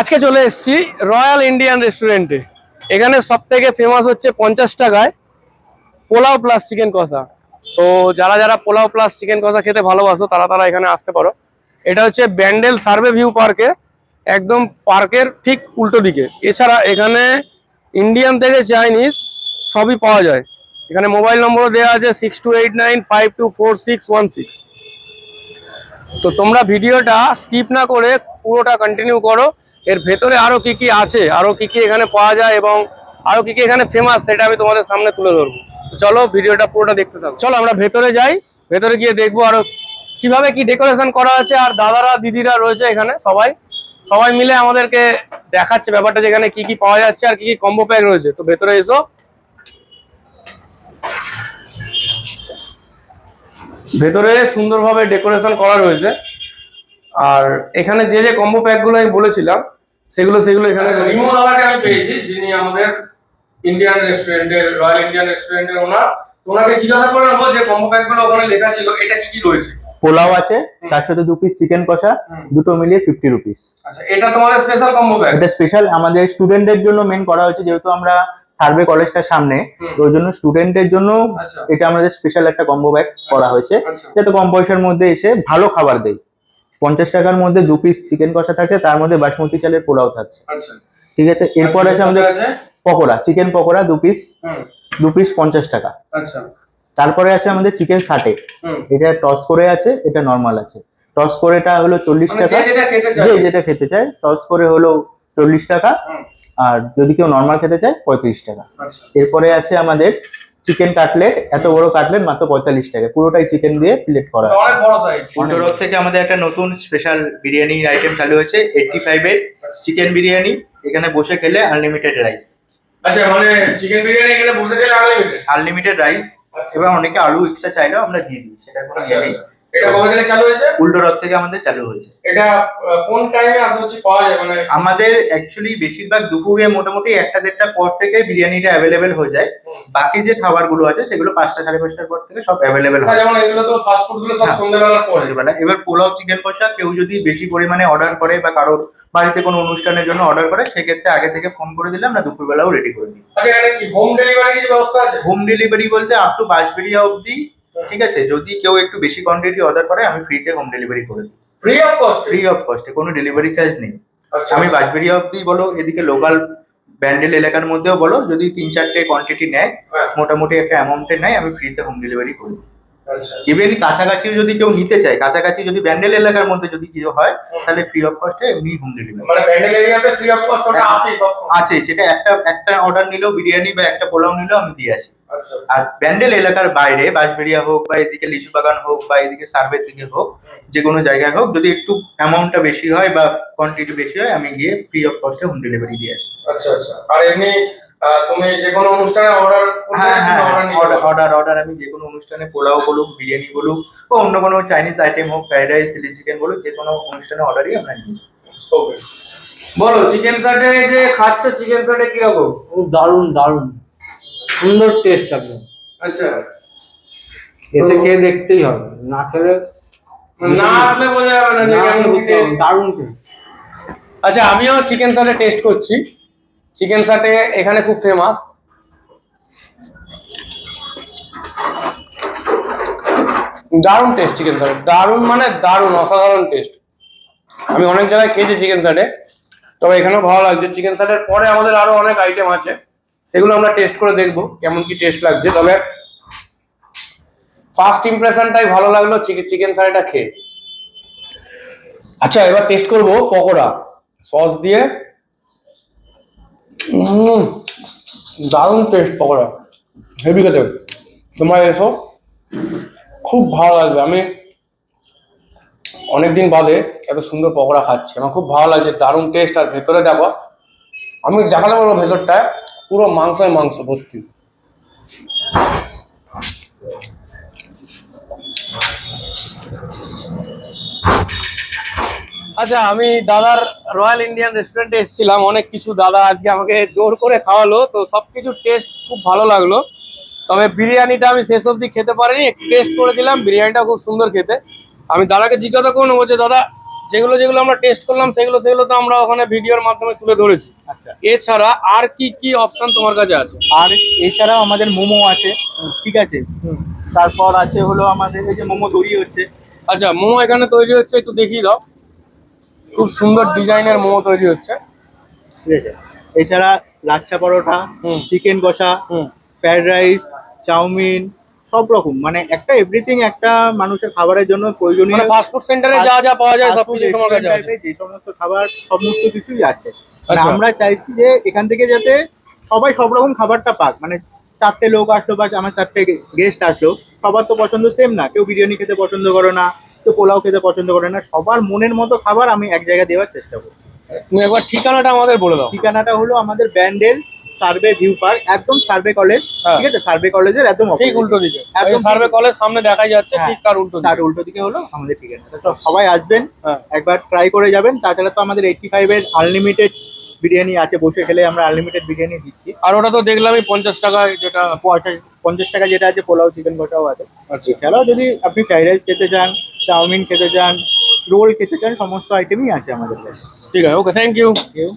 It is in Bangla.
আজকে চলে এসেছি রয়্যাল ইন্ডিয়ান রেস্টুরেন্টে। এখানে সব থেকে ফেমাস হচ্ছে পঞ্চাশ টাকায় পোলাও প্লাস চিকেন কষা। তো যারা যারা পোলাও প্লাস চিকেন কষা খেতে ভালোবাসো, তারা তারা এখানে আসতে পারো। এটা হচ্ছে ব্যান্ডেল সার্ভে ভিউ পার্কে একদম পার্কের ঠিক উল্টো দিকে। এছাড়া এখানে ইন্ডিয়ান থেকে চাইনিজ সবই পাওয়া যায়। এখানে মোবাইল নম্বরও দেওয়া আছে six two eight nine five two four six one six তো তোমরা ভিডিওটা স্কিপ না করে পুরোটা কন্টিনিউ করো। এর ভেতরে আরও কি কি আছে? আরও কি কি এখানে পাওয়া যায় এবং আরও কি কি এখানে ফেমাস সেটা আমি তোমাদের সামনে তুলে ধরবো। চলো ভিডিওটা পুরোটা দেখতে থাকো। চলো আমরা ভেতরে যাই। ভেতরে গিয়ে দেখব আরও কীভাবে কি ডেকোরেশন করা আছে আর দাদারা, দিদিরা রয়েছে এখানে সবাই। সবাই মিলে আমাদেরকে দেখাচ্ছে ব্যাপারটা যে এখানে কি কি পাওয়া যাচ্ছে আর কি কি কম্বো প্যাক রয়েছে। তো ভেতরে এসো। ভেতরে সুন্দরভাবে ডেকোরেশন করা রয়েছে। আর এখানে যে যে কম্বো প্যাকগুলো আমি বলেছিলাম সেগুলো সেগুলো এখানে রিমো দাদাকে আমি পেয়েছি যিনি আমাদের ইন্ডিয়ান রেস্টুরেন্টের রয়্যাল ইন্ডিয়ান রেস্টুরেন্টের ওনার ওনাকে জিজ্ঞাসা করে নেব যে কম্বো প্যাকগুলো ওখানে লেখা ছিল এটা কি কি রয়েছে? পোলাও আছে তার সাথে দু পিস চিকেন কষা দুটো মিলিয়ে ফিফটি রুপিস আচ্ছা এটা তোমাদের স্পেশাল কম্বো প্যাক এটা স্পেশাল আমাদের স্টুডেন্টদের জন্য মেন করা হয়েছে যেহেতু আমরা সার্ভে কলেজটার সামনে তো ওই জন্য স্টুডেন্টদের জন্য আচ্ছা। এটা আমাদের স্পেশাল একটা কম্বো ব্যাগ করা হয়েছে। আচ্ছা। যাতে কম পয়সার মধ্যে এসে ভালো খাবার দেয়। পঞ্চাশ টাকার মধ্যে দু পিস চিকেন কষা থাকছে তার মধ্যে বাসমতি চালের পোলাও থাকছে। আচ্ছা। ঠিক আছে? এরপর আছে আমাদের পকোড়া চিকেন পকোড়া দু পিস দু পিস পঞ্চাশ টাকা। আচ্ছা। তারপরে আছে আমাদের চিকেন সাটে এটা টস করে আছে এটা নর্মাল আছে। টস করেটা হলো চল্লিশ মানে টাকা। যে যেটা খেতে চায়। যে যেটা খেতে চায় টস করে হলো চল্লিশ টাকা। আর যদি কেউ নর্মাল খেতে চায় পঁয়ত্রিশ টাকা। আচ্ছা। এরপরে আছে আমাদের চিকেন কাটলেট এত বড় কাটলেট মাত্র পঁয়তাল্লিশ টাকা। পুরোটাই চিকেন দিয়ে প্লেট করা অনেক বড় সাইজ থেকে আমাদের একটা নতুন স্পেশাল বিরিয়ানির আইটেম চালু হয়েছে এইটটি ফাইভের চিকেন বিরিয়ানি। এখানে বসে খেলে আনলিমিটেড রাইস আচ্ছা মানে চিকেন বিরিয়ানি এখানে বসে গেলে আনলিমিটেড আনলিমিটেড রাইস। এবার অনেকে আলু এক্সট্রা চাইলেও আমরা দিয়ে দিই সেটা কোনো ইয়ে নেই। এটা কবে থেকে চালু হয়েছে? উল্টো রথ থেকে আমাদের চালু হয়েছে। এটা কোন টাইমে হচ্ছে পাওয়া যায়? মানে আমাদের অ্যাকচুয়ালি বেশিরভাগ দুপুরে মোটামুটি একটা দেড়টার পর থেকে বিরিয়ানিটা অ্যাভেলেবেল হয়ে যায়। বাকি যে খাবারগুলো আছে সেগুলো পাঁচটা সাড়ে পাঁচটার পর থেকে সব অ্যাভেলেবেল এটা হয়। যেমন এগুলো তো ফাস্ট ফুডগুলো সব হ্যাঁ। সন্ধ্যাবেলার পরে। সন্ধ্যেবেলা। এবার পোলাও চিকেন কষা কেউ যদি বেশি পরিমাণে অর্ডার করে বা কারোর বাড়িতে কোনো অনুষ্ঠানের জন্য অর্ডার করে সেক্ষেত্রে আগে থেকে ফোন করে দিলে আমরা দুপুরবেলাও রেডি করে দিই। আচ্ছা এখানে কি হোম ডেলিভারি ব্যবস্থা আছে? হোম ডেলিভারি বলতে আপ টু বাঁশবেড়িয়া অবধি ঠিক আছে? যদি কেউ একটু বেশি কোয়ান্টিটি অর্ডার করে আমি ফ্রিতে হোম ডেলিভারি করে দিই। Free of cost free of কস্টে কোনো ডেলিভারি চার্জ নেই। আচ্ছা। আমি বাঁশবেড়িয়া অবধি বলো এদিকে লোকাল ব্যান্ডেল এলাকার মধ্যেও বলো যদি তিন চারটে কোয়ান্টিটি নেয় হ্যাঁ। মোটামুটি একটা অ্যামাউন্টে নেয় আমি ফ্রিতে হোম ডেলিভারি করি ইভেন কাছাকাছিও যদি কেউ নিতে চায় কাছাকাছি যদি ব্যান্ডেল এলাকার মধ্যে যদি কিছু হয় তাহলে ফ্রি অফ কস্টে এমনি হোম ডেলিভারি মানে ব্যান্ডেল এরিয়াতে ফ্রি অফ কস্ট আছে সেটা একটা একটা অর্ডার নিলেও বিরিয়ানি বা একটা পোলাও নিলেও আমি দিয়ে আসি। আর ব্যান্ডেল এলাকার বাইরে বাঁশবেড়িয়া হোক বা এদিকে লিচু বাগান হোক বা এদিকে সার্ভে থেকে হোক যে কোনো জায়গায় হোক যদি একটু অ্যামাউন্টটা বেশি হয় বা কোয়ান্টিটি বেশি হয় আমি গিয়ে ফ্রি অফ কস্টে হোম ডেলিভারি দিয়ে আসি। আচ্ছা আচ্ছা। আর এমনি তুমি যে কোনো অনুষ্ঠানে অর্ডার হ্যাঁ হ্যাঁ অর্ডার অর্ডার অর্ডার অর্ডার আমি যে কোনো অনুষ্ঠানে পোলাও বলুক বিরিয়ানি বলুক বা অন্য কোনো চাইনিজ আইটেম হোক ফ্রাইড রাইস চিলি চিকেন বলুক যে কোনো অনুষ্ঠানে অর্ডারই আমরা নিই. বলো চিকেন সাটে যে খাচ্ছ চিকেন সাটে কীরকম? দারুণ দারুণ। সুন্দর টেস্ট একদম। আচ্ছা। এতে খেয়ে দেখতেই হবে না খেলে না আসলে বোঝা যাবে না যে কেমন। না, দারুণ টেস্ট আচ্ছা আমিও চিকেন সাটে টেস্ট করছি। চিকেন সাটে এখানে খুব ফেমাস দারুণ টেস্ট চিকেন সাটে দারুণ মানে দারুণ অসাধারণ টেস্ট আমি অনেক জায়গায় খেয়েছি চিকেন সাটে তবে এখানেও ভালো লাগছে। চিকেন সাটের পরে আমাদের আরও অনেক আইটেম আছে। সেগুলো আমরা টেস্ট করে দেখব কেমন কি টেস্ট লাগছে। তবে ফার্স্ট ইমপ্রেশনটাই ভালো লাগল চিকেন সাটেটা খেয়ে। আচ্ছা এবার টেস্ট করব পকোড়া। সস দিয়ে। দারুণ টেস্ট পকোড়া। হেভি খেতে। তোমরা এসো। খুব ভালো লাগবে। আমি অনেকদিন বাদে এত সুন্দর পকোড়া খাচ্ছি। আমার খুব ভালো লাগছে দারুণ টেস্ট আর ভেতরে দেখো, আমি দেখাতে পারব ভেতরটায়। পুরো মাংসই মাংস ভর্তি আচ্ছা আমি দাদার রয়্যাল ইন্ডিয়ান রেস্টুরেন্টে এসেছিলাম। অনেক কিছু দাদা আজকে আমাকে জোর করে খাওয়ালো, তো সব কিছু টেস্ট খুব ভালো লাগল। তবে বিরিয়ানিটা আমি শেষ অবধি খেতে পারিনি টেস্ট করেছিলাম বিরিয়ানিটা খুব সুন্দর খেতে। আমি দাদাকে জিজ্ঞাসা করে নেব যে, দাদা যেগুলো যেগুলো আমরা টেস্ট করলাম সেগুলো সেগুলো তো আমরা ওখানে ভিডিওর মাধ্যমে তুলে ধরেছি। আচ্ছা। এছাড়া আর কি কি অপশন তোমার কাছে আছে? আর এছাড়াও আমাদের মোমো আছে ঠিক আছে? তারপর আছে হলো আমাদের এই যে মোমো তৈরি হচ্ছে। আচ্ছা মোমো এখানে তৈরি হচ্ছে একটু দেখিয়ে দাও। খুব সুন্দর ডিজাইনের মোমো তৈরি হচ্ছে। ঠিক আছে। এছাড়া লাচ্ছা পরোটা চিকেন কষা হুম। ফ্রাইড রাইস চাউমিন সব রকম। মানে একটা এভরিথিং একটা মানুষের খাবারের জন্য প্রয়োজনীয়। মানে ফাস্টফুড সেন্টারে যা যা পাওয়া যায় সব কিছু তোমার কাছে আছে। যে সমস্ত খাবার সমস্ত কিছুই আছে। মানে আচ্ছা। আমরা চাইছি যে এখান থেকে যাতে সবাই সব রকম খাবারটা পাক। মানে চারটে লোক আসলো বা আমার চারটে গেস্ট আসলো সবার তো পছন্দ সেম না। কেউ বিরিয়ানি খেতে পছন্দ করে না কেউ পোলাও খেতে পছন্দ করে না। সবার মনের মতো খাবার আমি এক জায়গায় দেওয়ার চেষ্টা করি তুমি একবার ঠিকানাটা আমাদের বলে দাও। ঠিকানাটা হলো আমাদের ব্যান্ডেল সার্ভে ভিউ পার্ক একদম সার্ভে কলেজ হ্যাঁ। ঠিক আছে? সার্ভে কলেজের একদম ঠিক উল্টো দিকে। একদম সার্ভে কলেজ সামনে দেখাই যাচ্ছে হ্যাঁ। ঠিক তার উল্টো তার উল্টো দিকে হলো আমাদের ঠিকানা। তো সবাই আসবেন হ্যাঁ। একবার ট্রাই করে যাবেন। তাছাড়া তো আমাদের এইটটি ফাইভের আনলিমিটেড বিরিয়ানি আছে বসে খেলে আমরা আনলিমিটেড বিরিয়ানি দিচ্ছি। আর ওটা তো দেখলাম দেখলামই পঞ্চাশ টাকায় যেটা পঞ্চাশ টাকা যেটা আছে পোলাও চিকেন কষাও আছে। আচ্ছা। এছাড়াও যদি আপনি ফ্রাইড রাইস খেতে চান চাউমিন খেতে চান রোল খেতে চান সমস্ত আইটেমই আছে আমাদের কাছে। ঠিক আছে ওকে থ্যাংক ইউ কেউ